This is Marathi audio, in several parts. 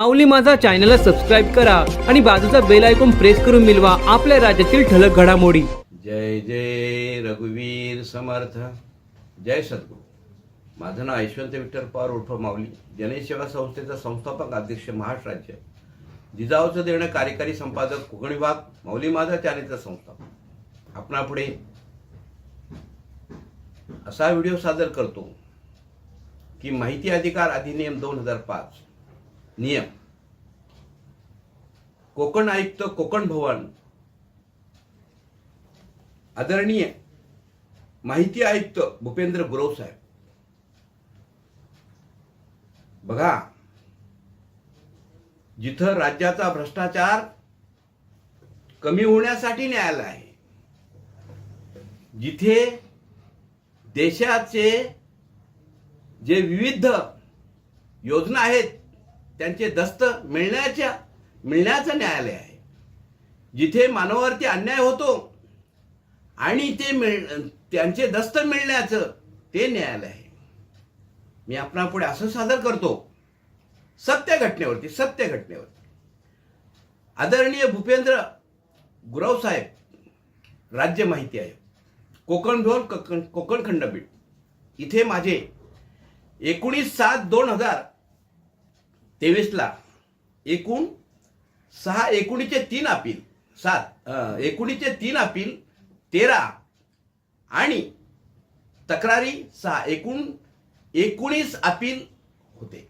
माऊली माझा चॅनलला सबस्क्राईब करा आणि बाजूचा बेल ऐकून प्रेस करून मिळवा आपल्या राज्यातील ठळक घडामोडी. जय जय रघुवीर समर्थ. जय सद्गुरू. माझं नाव यशवंत विठ्ठल पवार उर्फ माऊली. जनसेवा संस्थेचा संस्थापक अध्यक्ष महाराष्ट्र राज्य. जिजाऊचं देणं कार्यकारी संपादक कोकण विभाग माऊली माझा चॅनेलचा संस्थापक. आपणापुढे असा व्हिडिओ सादर करतो की माहिती अधिकार अधिनियम दोन हजार पाच. नियम. कोकण आयुक्त कोकण भवन. आदरणीय माहिती आयुक्त भूपेंद्र गुरव साहेब. बघा जिथं राज्याचा भ्रष्टाचार कमी होण्यासाठी न्यायालय आहे जिथे देशाचे जे विविध योजना आहेत त्यांचे दस्त मिळण्याच्या मिळण्याचं न्यायालय आहे. जिथे मानवावरती अन्याय होतो आणि ते मिळ त्यांचे दस्त मिळण्याचं ते न्यायालय आहे. मी आपणापुढे असं सादर करतो. सत्य घटनेवरती सत्य घटनेवरती. आदरणीय भूपेंद्र गुरव साहेब राज्य माहिती आहे कोकण भवन कोकण कोकण खंडपीठ. इथे माझे एकोणीस सात दोन हजार तेवीसला एकूण सहा एकोणीचे तीन अपील. सात एकोणीचे तीन अपील तेरा आणि तक्रारी सहा. एकूण एकोणीस अपील होते.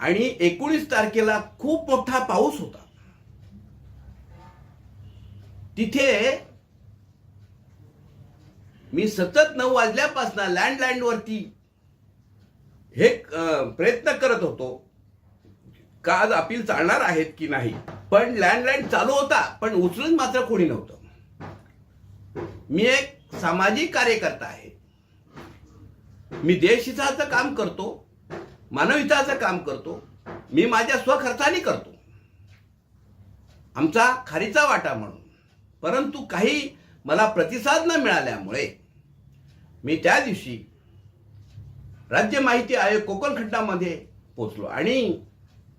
आणि एकोणीस तारखेला खूप मोठा पाऊस होता. तिथे मी सतत नऊ वाजल्यापासून लँडलाईन वरती हे प्रयत्न करत होतो. का आज अपील चालणार आहेत की नाही पण लँडलाईन चालू होता पण उचलून मात्र कोणी नव्हतं. मी एक सामाजिक कार्यकर्ता आहे. मी देशहिताचं काम करतो मानवहिताचं काम करतो मी माझ्या स्वखर्चाने करतो. आमचा खारीचा वाटा म्हणून. परंतु काही मला प्रतिसाद न मिळाल्यामुळे मी त्या दिवशी राज्य माहिती आयोग कोकण खंडामध्ये पोचलो आणि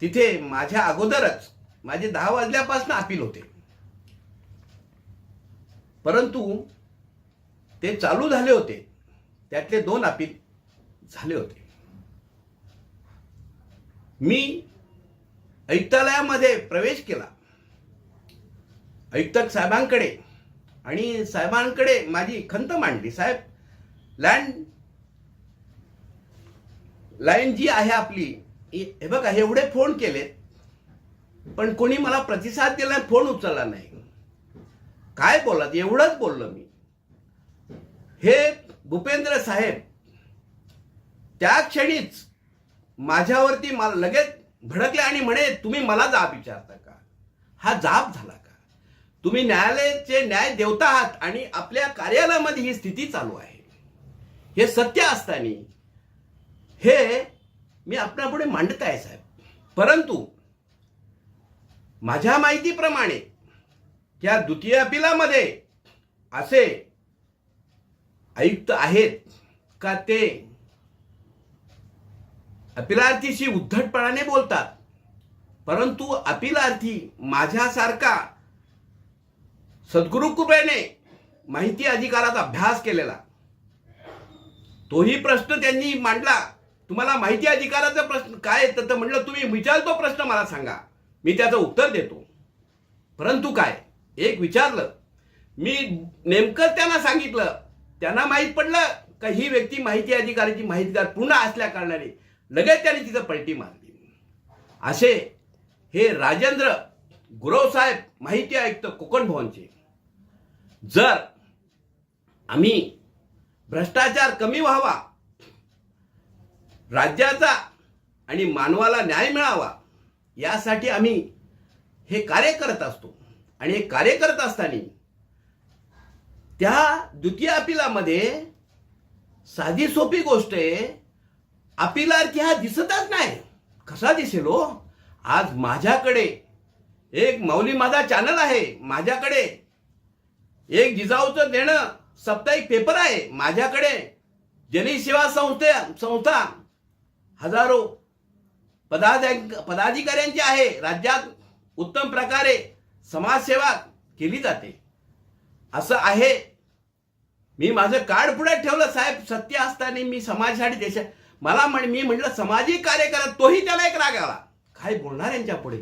तिथे माझ्या अगोदरच माझे दहा वाजल्यापासून अपील होते. परंतु ते चालू झाले होते. त्यातले दोन अपील झाले होते. मी आयुक्तालयामध्ये प्रवेश केला. आयुक्त साहेबांकडे आणि साहेबांकडे माझी खंत मांडली. साहेब लँड लाईन जी आहे आपली हे बघा एवढे फोन केलेत पण कोणी मला प्रतिसाद दिला फोन उचलला नाही. काय बोललात एवढंच बोललो मी. हे भूपेंद्र साहेब त्या क्षणीच माझ्यावरती मला लगेच भडकले आणि म्हणे तुम्ही मला जाब विचारता का? हा जाब झाला का? तुम्ही न्यायालयाचे न्याय देवता आहात आणि आपल्या कार्यालयामध्ये ही स्थिती चालू आहे. हे सत्य असताना हे मी आपणापुढे मांडत आहे साहेब. परंतु माझ्या माहितीप्रमाणे त्या द्वितीय अपिलामध्ये असे आयुक्त आहेत का ते अपिलार्थीशी उद्धटपणाने बोलतात. परंतु अपिलार्थी माझ्यासारखा सद्गुरुकृपेने माहिती अधिकाराचा अभ्यास केलेला तोही प्रश्न त्यांनी मांडला. तुम्हाला माहिती अधिकाराचा प्रश्न काय आहे? तर म्हटलं तुम्ही विचारतो प्रश्न मला सांगा. मी त्याचं उत्तर देतो. परंतु काय? एक विचारलं. मी नेमकं त्यांना सांगितलं. त्यांना माहीत पडलं का ही व्यक्ती माहिती अधिकाराची माहितीगार पूर्ण असल्या कारणाने लगेच त्यांनी तिथं पलटी मारली. असे हे राजेंद्र गुरवसाहेब माहिती आयुक्त कोकण भवनचे. जर आम्ही भ्रष्टाचार कमी व्हावा राज्याचा आणि मानवाला न्याय मिळावा यासाठी आम्ही हे कार्य करत असतो. आणि हे कार्य करत असताना त्या द्वितीय अपिलामध्ये साधी सोपी गोष्ट आहे अपिलार्थी हा दिसतच नाही. कसा दिसेल हो? आज माझ्याकडे एक माऊली माझा चॅनल आहे. माझ्याकडे एक जिजाऊचं देणं साप्ताहिक पेपर आहे. माझ्याकडे जनसेवा संस्थे संस्था हजारो पदाधिक पदाधिकाऱ्यांची आहे. राज्यात उत्तम प्रकारे समाजसेवा केली जाते. असं आहे. मी माझं कार्ड पुढे ठेवलं साहेब. सत्य असताना मी समाजासाठी देश मला म्हण मी म्हटलं सामाजिक कार्य करा तोही त्याला एक राग आला. काय बोलणार यांच्या पुढे?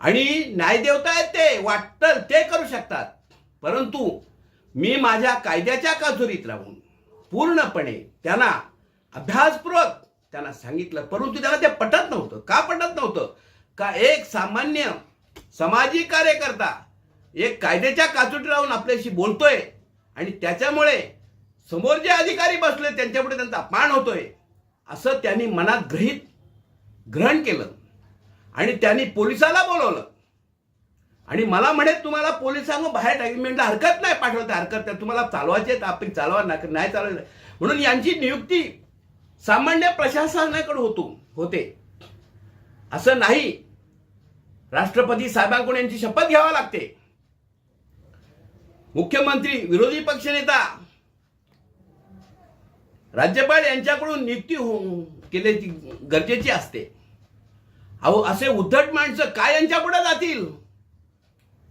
आणि न्यायदेवता आहेत ते वाटतं ते करू शकतात. परंतु मी माझ्या कायद्याच्या काजुरीत राहून पूर्णपणे त्यांना अभ्यासपूर्वक त्यांना सांगितलं. परंतु त्याला ते पटत नव्हतं. का पटत नव्हतं? का एक सामान्य सामाजिक कार्यकर्ता एक कायद्याच्या काचुटी राहून आपल्याशी बोलतोय आणि त्याच्यामुळे समोर जे अधिकारी बसले त्यांच्यापुढे त्यांचा अपमान होतोय असं त्यांनी मनात ग्रहित ग्रहण केलं. आणि त्यांनी पोलिसाला बोलवलं. आणि मला म्हणे तुम्हाला पोलिसांना बाहेर टाकली म्हटलं हरकत नाही पाठवते हरकत नाही. तुम्हाला चालवायचे तर आपण चालवा ना नाही चालवायचं. म्हणून यांची नियुक्ती सामान्य प्रशासनाकडे होतो होते. असं नाही. राष्ट्रपती साहेबांकडून यांची शपथ घ्यावा लागते. मुख्यमंत्री विरोधी पक्षनेता राज्यपाल यांच्याकडून नियुक्ती हो- केल्याची गरजेची असते. अहो असे उद्धट माणसं काय यांच्या पुढे जातील?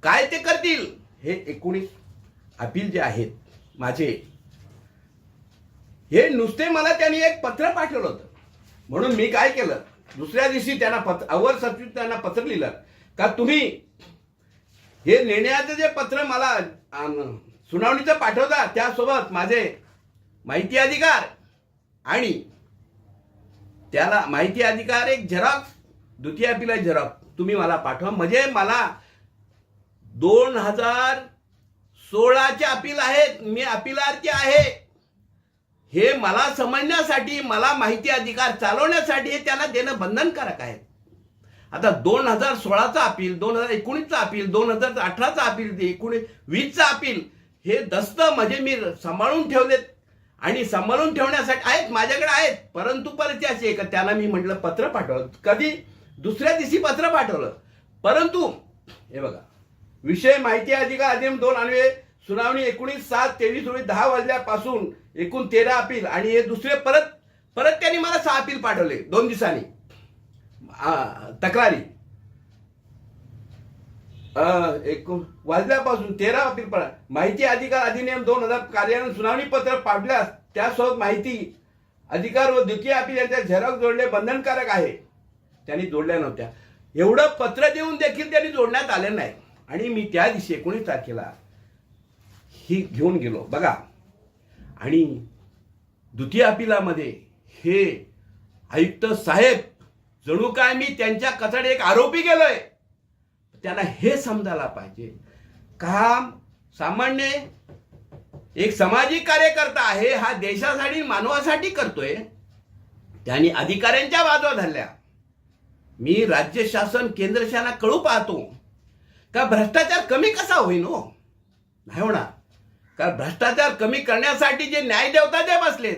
काय ते करतील? हे एकोणीस अपील जे आहेत माझे हे नुसते मला त्यांनी एक पत्र पाठवलं होतं. म्हणून मी काय केलं? दुसऱ्या दिवशी त्यांना पत्र अवर सचिव त्यांना पत्र लिहिलं. का तुम्ही हे नेण्याचं जे पत्र मला सुनावणीचं पाठवता त्यासोबत माझे माहिती अधिकार आणि त्याला माहिती अधिकार एक झेरॉक्स द्वितीय अपील आहे झेरॉक्स तुम्ही मला पाठवा. म्हणजे मला दोन हजार सोळाचे अपील आहेत मी अपिलार्थी आहे. हे मला समजण्यासाठी मला माहिती अधिकार चालवण्यासाठी हे त्याला देणं बंधनकारक आहे. आता दोन हजार सोळाचा अपील दोन हजार एकोणीसचा अपील दोन हजार अठराचा अपील एकोणीस वीसचा अपील हे दस्त म्हणजे मी सांभाळून ठेवलेत आणि सांभाळून ठेवण्यासाठी आहेत माझ्याकडे आहेत परंतु परत अशी आहे का? त्यांना मी म्हटलं पत्र पाठवलं. कधी? दुसऱ्या दिवशी पत्र पाठवलं. परंतु हे बघा विषय माहिती अधिकार अधिनियम दोन आणवे सुनावणी एकोणीस सात तेवीस रोजी दहा वाजल्यापासून एकूण तेरा अपील आणि हे दुसरे परत परत त्यांनी मला सहा अपील पाठवले दोन दिवसांनी. तक्रारी. एकूण वाजल्यापासून तेरा अपील पडा. माहिती अधिकार अधिनियम दोन हजार कार्यान्वयन सुनावणी पत्र पाडल्यास त्यासोबत माहिती अधिकार व द्वितीय अपील यांच्या झेरॉक्स जोडणे बंधनकारक आहे. त्यांनी जोडल्या नव्हत्या. एवढं पत्र देऊन देखील त्यांनी जोडण्यात आले नाही. आणि मी त्या दिवशी एकोणीस तारखेला ही घेऊन गेलो. बघा आणि द्वितीय अपिलामध्ये हे आयुक्त साहेब जणू काय मी त्यांच्या कचडे एक आरोपी गेलोय त्यांना हे समजायला पाहिजे. काम सामान्य एक सामाजिक कार्यकर्ता आहे हा देशासाठी मानवासाठी करतोय. त्यांनी अधिकाऱ्यांच्या बाजूला धरल्या. मी राज्य शासन केंद्र शासना कळू पाहतो. का भ्रष्टाचार कमी कसा होईन हो? नाही होणार. कारण भ्रष्टाचार कमी करण्यासाठी जे न्यायदेवता जे बसलेत.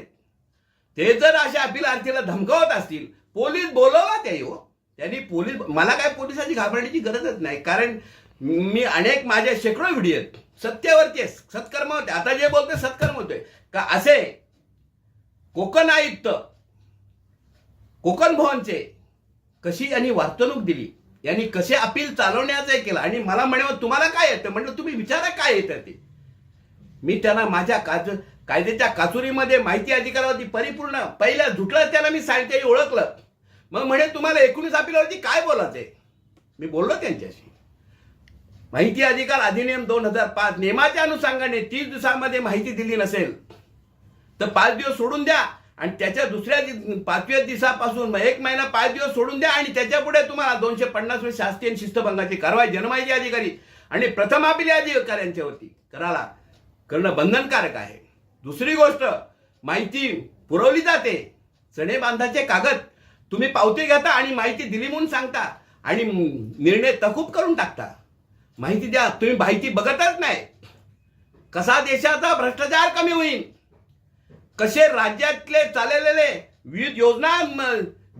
ते जर अशा अपिलार्थीला धमकावत असतील पोलीस बोलवा ते हो त्यांनी पोलीस मला काय पोलिसाची घाबरण्याची गरजच नाही. कारण मी अनेक माझे शेकडो व्हिडिओ आहेत. सत्यावरती सत्कर्म होते. आता जे बोलते सत्कर्म होते का असे कोकण आयुक्त कोकण भवनचे कशी यांनी वर्तणूक दिली? यांनी कसे अपील चालवण्याचं हे केलं? आणि मला म्हणे तुम्हाला काय येतं? म्हटलं तुम्ही विचारा काय येतं ते. मी त्यांना माझ्या काज कायद्याच्या काचुरीमध्ये माहिती अधिकारावरती परिपूर्ण पहिल्या झुटलं त्यांना मी सांगते ओळखलं. मग म्हणे तुम्हाला एकोणीस अपिलावरती काय बोलायचे मी बोललो त्यांच्याशी. माहिती अधिकार अधिनियम दोन हजार पाच नियमाच्या अनुषंगाने तीस दिवसामध्ये माहिती दिली नसेल तर पाच दिवस सोडून द्या. आणि त्याच्या दुसऱ्या पाचव्या दिवसापासून मग एक महिना पाच दिवस सोडून द्या आणि त्याच्या पुढे तुम्हाला दोनशे पन्नास वेळ शास्त्रीय शिस्तभंगाची कारवाई जनमाहिती अधिकारी आणि प्रथम अपिल अधिकाऱ्यांच्यावरती करायला. करणं बंधनकारक आहे. दुसरी गोष्ट माहिती पुरवली जाते. चणे बांधाचे कागद तुम्ही पावती घेता आणि माहिती दिली म्हणून सांगता आणि निर्णय तकूब करून टाकता. माहिती द्या तुम्ही माहिती बघतच नाही. कसा देशाचा भ्रष्टाचार कमी होईल कसे राज्यातले चाललेले विविध योजना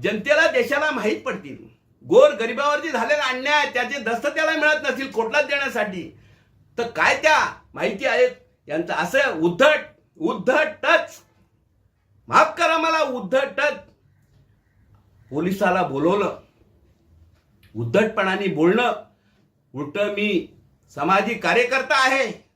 जनतेला देशाला माहीत पडतील? गोर गरिबावरती झालेला अन्याय त्याचे दस्त त्याला मिळत नसतील कोटलाच देण्यासाठी. तर काय त्या माहिती आहेत यांचं असं उद्धट उद्धटच. माफ करा मला उद्धटच. पोलिसाला बोलवलं. उद्धटपणाने बोलणं. उलट मी सामाजिक कार्यकर्ता आहे.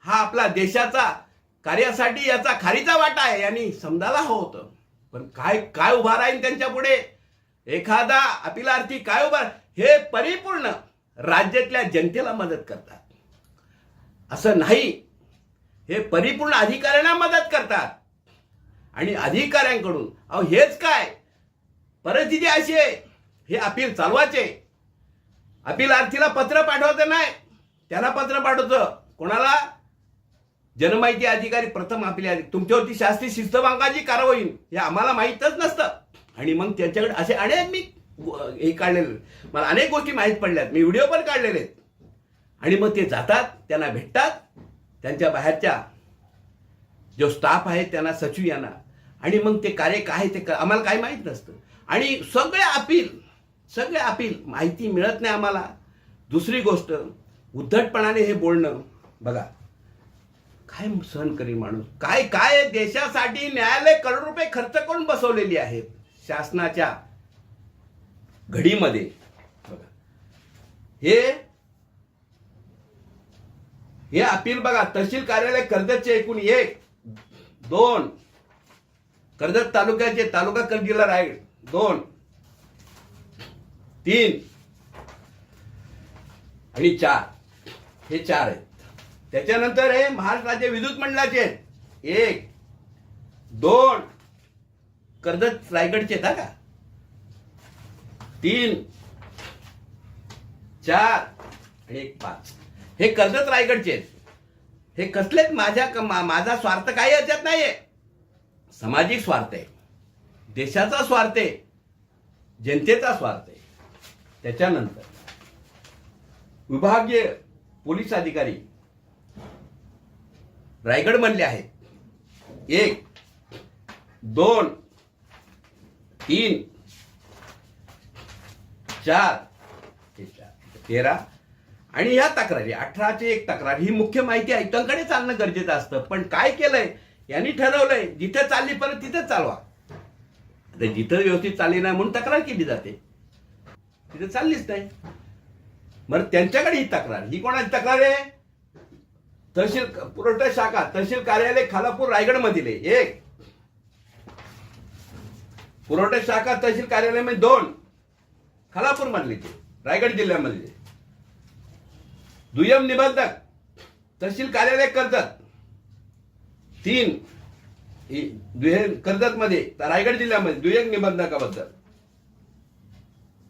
हा आपला देशाचा कार्यासाठी याचा खारीचा वाटा आहे. यांनी समजायला हवं होतं. पण काय काय उभा राहील त्यांच्या पुढे? एखादा अपिलार्थी काय उभा हे परिपूर्ण राज्यातल्या जनतेला मदत करतात. असं नाही. हे परिपूर्ण अधिकाऱ्यांना मदत करतात. आणि अधिकाऱ्यांकडून अहो हेच काय? परिस्थिती अशी आहे. हे अपील चालवायचे. अपीलार्थीला पत्र पाठवत नाही. त्याला पत्र पाठवतं. कोणाला? जनमाहिती अधिकारी प्रथम आपल्या तुमच्यावरती शास्त्रीय शिस्तभंगाची कारवाई. होईल हे आम्हाला माहीतच नसतं. आणि मग त्यांच्याकडे असे अनेक मी हे काढलेले. मला अनेक गोष्टी माहीत पडल्यात. मी व्हिडिओ पण काढलेले आहेत. आणि मग ते जातात त्यांना भेटतात. त्यांच्या बाहेरच्या जो स्टाफ आहे त्यांना सचिव यांना. आणि मग ते कार्य काय ते आम्हाला काय माहीत नसतं. आणि सगळे अपील सगळे अपील माहिती मिळत नाही आम्हाला. दुसरी गोष्ट उद्धटपणाने हे बोलणं बघा. काय सहन करी माणूस. काय काय देशासाठी न्यायालय करोड रुपये खर्च करून बसवलेली आहेत शासनाच्या घडीमध्ये बघा. हे हे अपील बघा तहसील कार्यालय कर्जतचे एकूण एक दोन. कर्जत तालुक्याचे तालुका कर जिल्हा रायगड दोन. तीन. आणि चार. हे चार आहेत. त्याच्यानंतर हे महाराष्ट्र राज्य विद्युत मंडळाचे एक दोन. कर्जत रायगडचे आहेत का? तीन. चार. आणि एक पाच. हे कर्जत रायगडचे हे कसलेच माझ्या माझा स्वार्थ काही याच्यात नाहीये. सामाजिक स्वार्थ आहे. देशाचा स्वार्थ आहे. जनतेचा स्वार्थ आहे. त्याच्यानंतर विभागीय पोलीस अधिकारी रायगड म्हणले आहेत. एक दोन तीन चार चार तेरा आणि ह्या तक्रारी अठराची एक तक्रार ही मुख्य माहिती आयुक्तांकडे चालणं गरजेचं असतं. पण काय केलंय? यांनी ठरवलंय जिथे चालली परत तिथेच चालवा. आता जिथं व्यवस्थित चालली नाही म्हणून तक्रार केली जाते. तिथे चाललीच नाही. मग त्यांच्याकडे ही तक्रार ही कोणाची तक्रार आहे? तहसील पुरवठा शाखा तहसील कार्यालय खालापूर रायगड मधील आहे. एक. पुरवठा शाखा तहसील कार्यालय म्हणजे दोन. खालापूर मधले रायगड जिल्ह्यामधले. दुय्यम निबंधक तहसील कार्यालय कर्जत. तीन ही दुहेर कर्जत मध्ये रायगड जिल्ह्यामध्ये दुय्यम निबंधकाबद्दल.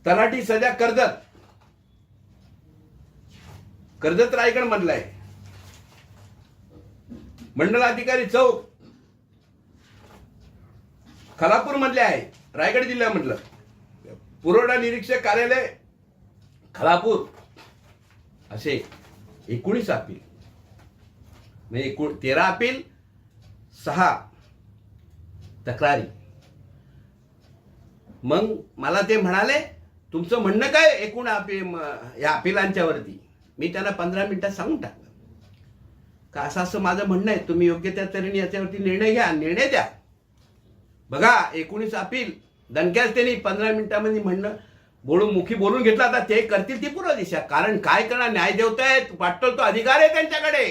तलाठी सध्या कर्जत. कर्जत रायगड मधला आहे. मंडल अधिकारी चौक. खलापूर मधले आहे रायगड जिल्ह्यामधलं. पुरवठा निरीक्षक कार्यालय खलापूर. असे एकोणीस अपील. म्हणजे एकूण तेरा अपील सहा तक्रारी. मग मला ते म्हणाले तुमचं म्हणणं काय एकूण अपी या अपिलांच्यावरती मी त्यांना पंधरा मिनिटात सांगून टाकलं. का असं असं माझं म्हणणं आहे. तुम्ही योग्य त्या तऱ्हेने याच्यावरती निर्णय घ्या निर्णय द्या. बघा एकोणीस अपील दणक्याच त्यांनी पंधरा मिनिटामध्ये म्हणणं बोलून मुखी बोलून घेतला आता ते करतील ती पूर्व दिशा. कारण काय करणार? न्याय देवतायत वाटतो तो अधिकार आहे त्यांच्याकडे.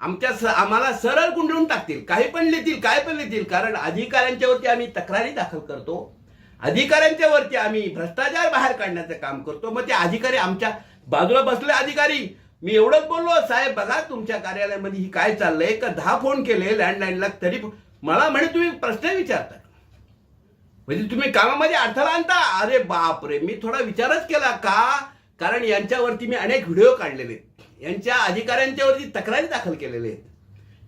आमच्या आम्हाला सरळ गुंडळून टाकतील. काही पण लिहितील काय पण लिहितील. कारण अधिकाऱ्यांच्यावरती आम्ही तक्रारी दाखल करतो. अधिकाऱ्यांच्यावरती आम्ही भ्रष्टाचार बाहेर काढण्याचं काम करतो. मग ते अधिकारी आमच्या बाजूला बसले अधिकारी. मी एवढंच बोललो साहेब बघा तुमच्या कार्यालयामध्ये ही काय चाललंय? का दहा फोन केले लँडलाईनला तरी मला म्हणे तुम्ही प्रश्न विचारता म्हणजे तुम्ही कामामध्ये अडथळा आणता? अरे बाप रे मी थोडा विचारच केला का? कारण यांच्यावरती मी अनेक व्हिडिओ काढलेले आहेत. यांच्या अधिकाऱ्यांच्यावरती तक्रारी दाखल केलेले आहेत.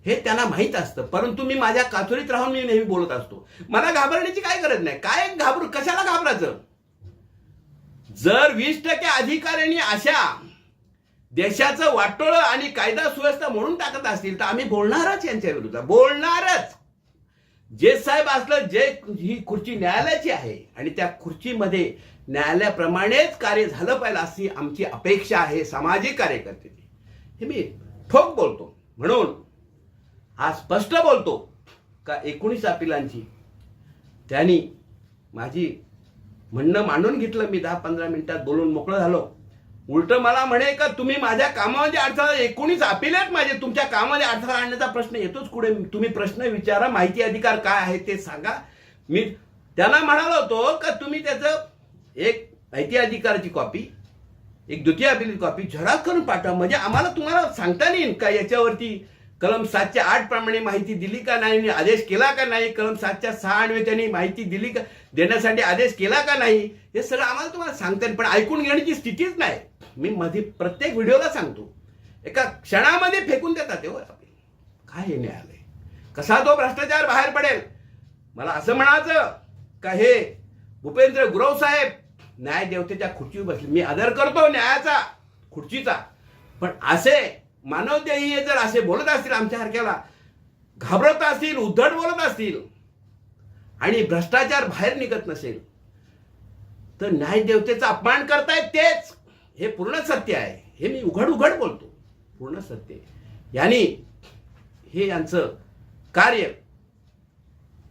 हे त्यांना माहीत असतं. परंतु मी माझ्या काचोरीत राहून मी नेहमी बोलत असतो. मला घाबरण्याची काय गरज नाही. काय घाबरू कशाला घाबरायचं? जर वीस टक्के अधिकाऱ्यांनी अशा देशाचं वाटोळं आणि कायदा सुव्यवस्था म्हणून टाकत असतील तर आम्ही बोलणारच यांच्या विरुद्ध. बोलणारच. जे साहेब असलं जे ही खुर्ची न्यायालयाची आहे आणि त्या खुर्चीमध्ये न्यायालयाप्रमाणेच कार्य झालं पाहिजे अशी आमची अपेक्षा आहे सामाजिक कार्यकर्त्याची. हे मी ठोक बोलतो. म्हणून हा स्पष्ट बोलतो का एकोणीस अपिलांची? त्यांनी माझी म्हणणं मांडून घेतलं. मी दहा पंधरा मिनिटात बोलून मोकळं झालो. उलट मला म्हणे का तुम्ही माझ्या कामामध्ये अडथळा एकोणीच अपील आहेत माझे तुमच्या कामामध्ये अडथळा आणण्याचा प्रश्न येतोच कुठे? तुम्ही प्रश्न विचारा माहिती अधिकार काय आहे ते सांगा. मी त्यांना म्हणालो होतो का तुम्ही त्याचं एक माहिती अधिकाराची कॉपी एक द्वितीय अपील कॉपी झराक करून पाठवा. म्हणजे आम्हाला तुम्हाला सांगता येईल का याच्यावरती? कलम सातच्या आठ प्रमाणे माहिती दिली का नाही आणि आदेश केला का नाही कलम सातच्या सहा अन्वये त्यांनी माहिती दिली का देण्यासाठी आदेश केला का नाही हे सगळं आम्हाला तुम्हाला सांगता येईल पण ऐकून घेण्याची स्थितीच नाही. मी मध्ये प्रत्येक व्हिडिओला सांगतो. एका क्षणामध्ये फेकून देतात ते हो काय हे न्यायालय? कसा तो भ्रष्टाचार बाहेर पडेल? मला असं म्हणायचं का हे भूपेंद्र गुरव साहेब न्याय देवतेच्या खुर्चीवर बसले. मी आदर करतो न्यायाचा खुर्चीचा. पण असे मानवदेही जर असे बोलत असतील आमच्यासारख्याला घाबरत असतील उद्धट बोलत असतील आणि भ्रष्टाचार बाहेर निघत नसेल तर न्याय देवतेचा अपमान करतायत तेच. हे पूर्ण सत्य आहे. हे मी उघड उघड बोलतो. पूर्ण सत्य याने यांनी हे यांचं कार्य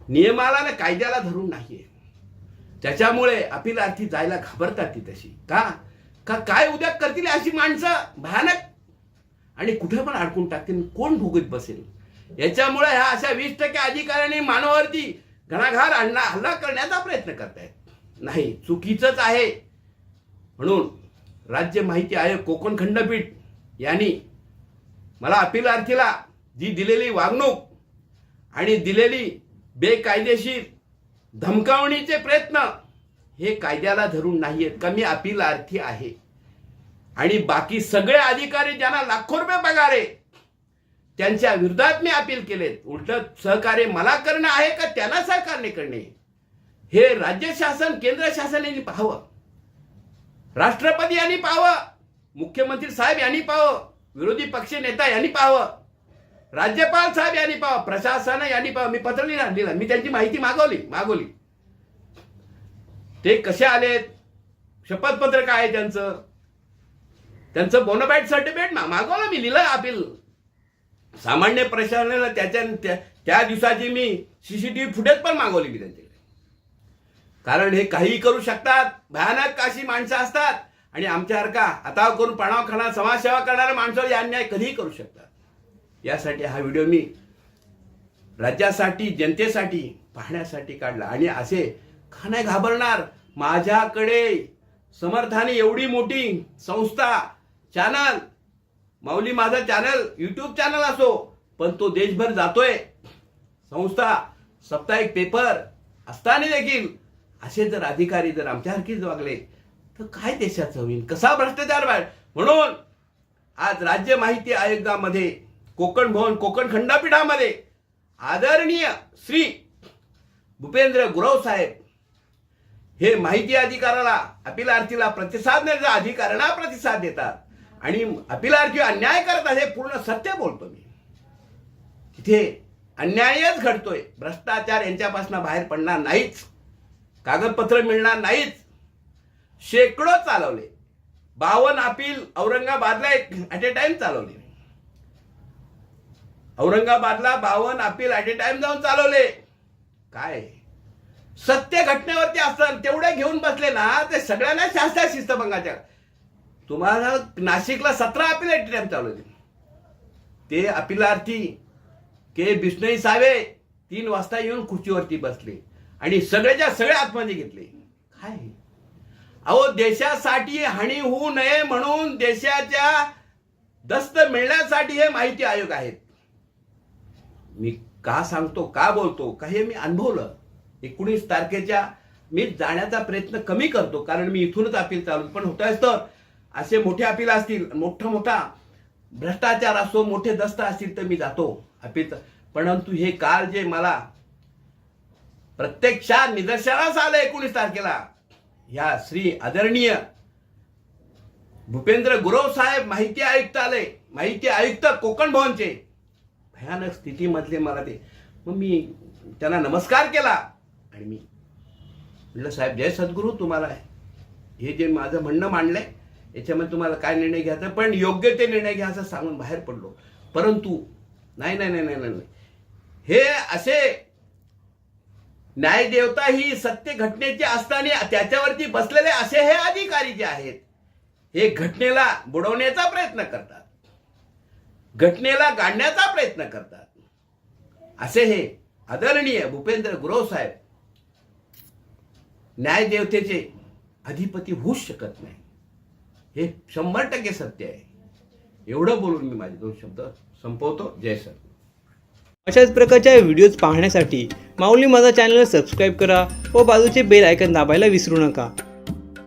नियमाला ना कायद्याला धरून नाहीये. त्याच्यामुळे अपिलार्थी जायला घाबरतात ती तशी. का? का काय उद्या करतील अशी माणसं? भयानक आणि कुठे पण अडकून टाकतील कोण भोगत बसेल? याच्यामुळे ह्या अशा वीस टक्के अधिकाऱ्यांनी मानवावरती घणाघार आणला हल्ला करण्याचा प्रयत्न करतायत. नाही चुकीचंच आहे. म्हणून राज्य माहिती आयोग कोकण खंडपीठ यांनी मला अपिलार्थीला जी दिलेली वागणूक आणि दिलेली बेकायदेशीर धमकावणीचे प्रयत्न हे कायद्याला धरून नाही आहेत कमी अपिलार्थी आहे. आणि बाकी सगळे अधिकारी ज्यांना लाखो रुपये पगार आहे त्यांच्या विरोधात मी अपील केलेत उलट सहकार्य मला करणं आहे का त्यांना सहकार्य करणे? हे राज्य शासन केंद्र शासन यांनी पाहावं. राष्ट्रपती यांनी पाहावं. मुख्यमंत्री साहेब यांनी पाहावं. विरोधी पक्ष नेता यांनी पाहावं. राज्यपाल साहेब यांनी पाहावं. प्रशासन यांनी पाहावं. मी पत्र लिहिला लिहिला. मी त्यांची माहिती मागवली मागवली. ते कसे आलेत? शपथपत्र काय आहे त्यांचं? त्यांचं बोनोबॅट सर्टिफिकेट मागवलं मी लिहिलं अपील सामान्य प्रशासनाला त्याच्या त्या- त्या दिवसाची मी सीसीटीव्ही फुटेज पण मागवली मी त्यांच्याकडे. कारण हे काहीही करू शकतात भयानक अशी माणसं असतात. आणि आमच्यासारखा आता करून पाणाव खाणार समाजसेवा करणाऱ्या माणसावर या अन्याय कधीही करू शकतात. यासाठी हा व्हिडिओ मी राज्यासाठी जनतेसाठी पाहण्यासाठी काढला. आणि असे का नाही घाबरणार? माझ्याकडे समर्थाने एवढी मोठी संस्था चॅनल. माऊली माझा चॅनल युट्यूब चॅनल असो पण तो देशभर जातोय. संस्था साप्ताहिक पेपर असताना देखील असे जर अधिकारी जर आमच्यासारखेच वागले तर काय देशाचं होईल? कसा भ्रष्टाचार बाहेर? म्हणून आज राज्य माहिती आयोगामध्ये कोकण भवन कोकण खंडपीठामध्ये आदरणीय श्री भूपेंद्र गुरव साहेब हे माहिती अधिकाराला अपिलार्थीला प्रतिसाद देण्याचा अधिकाऱ्यांना प्रतिसाद देतात. आणि अपिलार्थी अन्याय करत हे पूर्ण सत्य बोलतो मी. तिथे अन्यायच घडतोय. भ्रष्टाचार यांच्यापासून बाहेर पडणार नाहीच. कागदपत्र मिळणार नाहीच. शेकडो चालवले. बावन अपील औरंगाबादला एक ॲट ए टाइम चालवले. औरंगाबादला बावन अपील ॲट ए टाइम जाऊन चालवले. काय? सत्य घटनेवरती असतात तेवढे घेऊन बसले ना ते सगळ्यांना शास्त्र शिस्तभंगाच्या तुम्हाला नाशिकला सतरा अपील ऍट चालू होते ते अपिलार्थी के बिष्णई सावे तीन वाजता येऊन खुर्चीवरती बसले आणि सगळ्याच्या सगळे आतमध्ये घेतले. काय? अहो देशासाठी हानी होऊ नये म्हणून देशाच्या दस्त मिळण्यासाठी हे माहिती आयोग आहेत. मी का सांगतो का बोलतो का हे मी अनुभवलं. एकोणीस तारखेच्या मी जाण्याचा प्रयत्न कमी करतो कारण मी इथूनच अपील चालू पण होत तर असे मोठे अपील असतील मोठा मोठा भ्रष्टाचार असो मोठे दस्त असतील तर मी जातो. अपील परंतु हे काल जे मला प्रत्यक्षात निदर्शनास आलं एकोणीस तारखेला या श्री आदरणीय भूपेंद्र गुरव साहेब माहिती आयुक्त आले माहिती आयुक्त कोकण भवनचे. भयानक स्थितीमधले मला ते. मग मी त्यांना नमस्कार केला आणि मी म्हटलं साहेब जय सद्गुरू तुम्हाला हे जे माझं म्हणणं मांडलंय याच्यामध्ये तुम्हाला काय निर्णय घ्यायचा पण योग्य ते निर्णय घ्या असं सांगून बाहेर पडलो. परंतु नाही नाही नाही नाही नाही हे असे न्यायदेवता ही सत्य घटनेची असताना त्याच्यावरती बसलेले असे हे अधिकारी जे आहेत हे घटनेला बुडवण्याचा प्रयत्न करतात. घटनेला गाडण्याचा प्रयत्न करतात. असे हे आदरणीय भूपेंद्र गुरव साहेब न्यायदेवतेचे अधिपती होऊच शकत नाही हे शंभर टक्के सत्य आहे. एवढं बोलून मी माझे दोन शब्द संपवतो. जय सर. अशाच प्रकारच्या व्हिडिओज पाहण्यासाठी माऊली माझा चॅनल सबस्क्राईब करा व बाजूचे बेल आयकन दाबायला विसरू नका.